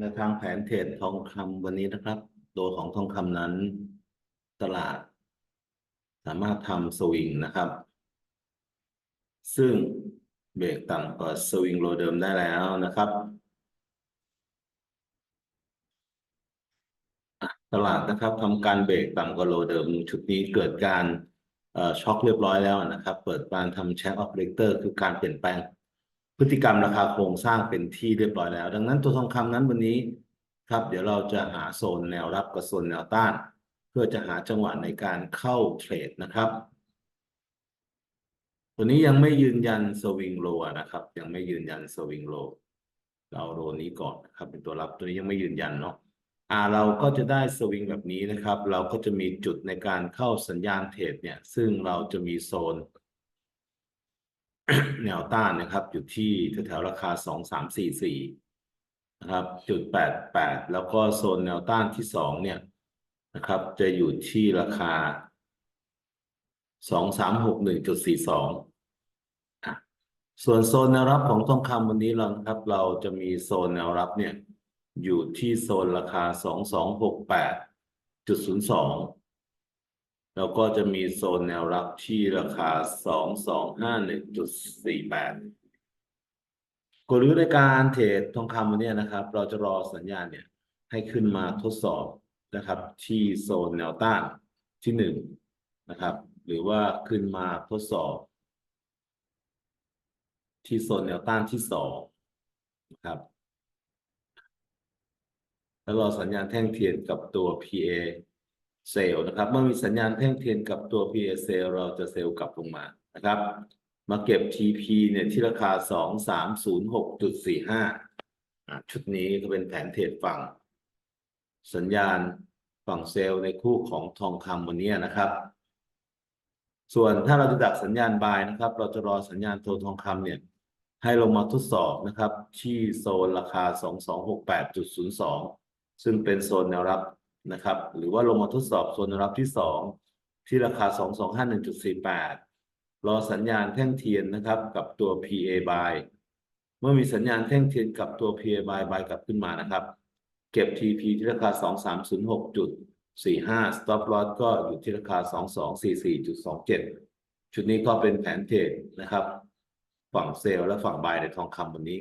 ในทางแผนเทรดทองคำวันนี้นะครับ ตัวของทองคำนั้น ตลาด สามารถทำสวิงนะครับ ซึ่งเบรกต่ำกว่าสวิงโลเดิมได้แล้วนะครับตลาดนะครับทำการเบรกต่ำกว่าโลเดิมชุดนี้เกิดการช็อคเรียบร้อยแล้วนะครับ เปิดการทำแช n ออ p เ r เตอร์คือการเปลี่ยนแปลง พฤติกรรมราคาโครงสร้างเป็นที่เรียบร้อยแล้ว ดังนั้นตัวทองคำนั้นวันนี้ครับ เดี๋ยวเราจะหาโซนแนวรับกับโซนแนวต้าน เพื่อจะหาจังหวะในการเข้าเทรดนะครับ ตัวนี้ยังไม่ยืนยันสวิงโลนะครับ ยังไม่ยืนยันสวิงโลเราโลนี้ก่อนนะครับ เป็นตัวรับตัวนี้ยังไม่ยืนยันเนาะอ่าเราก็จะได้สวิงแบบนี้นะครับ เราก็จะมีจุดในการเข้าสัญญาณเทรดเนี่ย ซึ่งเราจะมีโซน แนวต้านนะครับ อยู่ที่แถวๆราคาสองสามสี่สี่นะครับจุดแปดแปดแล้วก็โซนแนวต้านที่สองเนี่ยนะครับ จะอยู่ที่ราคาสองสามหกหนึ่งจุดสี่สองส่วนโซนแนวรับของทองคำวันนี้เรานะครับ เราจะมีโซนแนวรับเนี่ย อยู่ที่โซนราคาสองสองหกแปดจุดศูนย์สอง แล้วก็จะมีโซนแนวรับที่ราคาสองสองห้าหนึ่งจุดสี่แปดกลยุทธ์ในการเทรดทองคำวันนี้นะครับ เราจะรอสัญญาณเนี่ยให้ขึ้นมาทดสอบนะครับ ที่โซนแนวต้านที่หนึ่งนะครับ หรือว่าขึ้นมาทดสอบ ที่โซนแนวต้านที่สองนะครับ แล้วรอสัญญาณแท่งเทียนกับตัว PA เซลล์นะครับ เมื่อมีสัญญาณแท่งเทียนกับตัว PA เซลล์เราจะเซลล์กลับลงมานะครับ มาเก็บ TP เนี่ยที่ราคาสองสามศูนย์หกจุดสี่ห้าชุดนี้ก็เป็นแผนเทรดฝั่ง สัญญาณฝั่งเซลล์ในคู่ของทองคำวันนี้นะครับ ส่วนถ้าเราจะดักสัญญาณบายนะครับ เราจะรอสัญญาณตัวทองคำเนี่ยให้ลงมาทดสอบนะครับ ที่โซนราคา 2268.02 ซึ่งเป็นโซนแนวรับ นะครับ หรือว่าลงมาทดสอบโซนแนรับที่ 2 ที่ราคา 2251.48 รอสัญญาณแท่งเทียนนะครับกับตัว PA buy เมื่อมีสัญญาณแท่งเทียนกับตัว PA buy buy กลับขึ้นมานะครับ เก็บ TP ที่ราคา 2306.45 stop loss ก็อยู่ที่ราคา 2244.27 ชุดนี้ก็เป็นแผนเทรดนะครับ ฝั่งเซลล์และฝั่งบายในทองคำวันนี้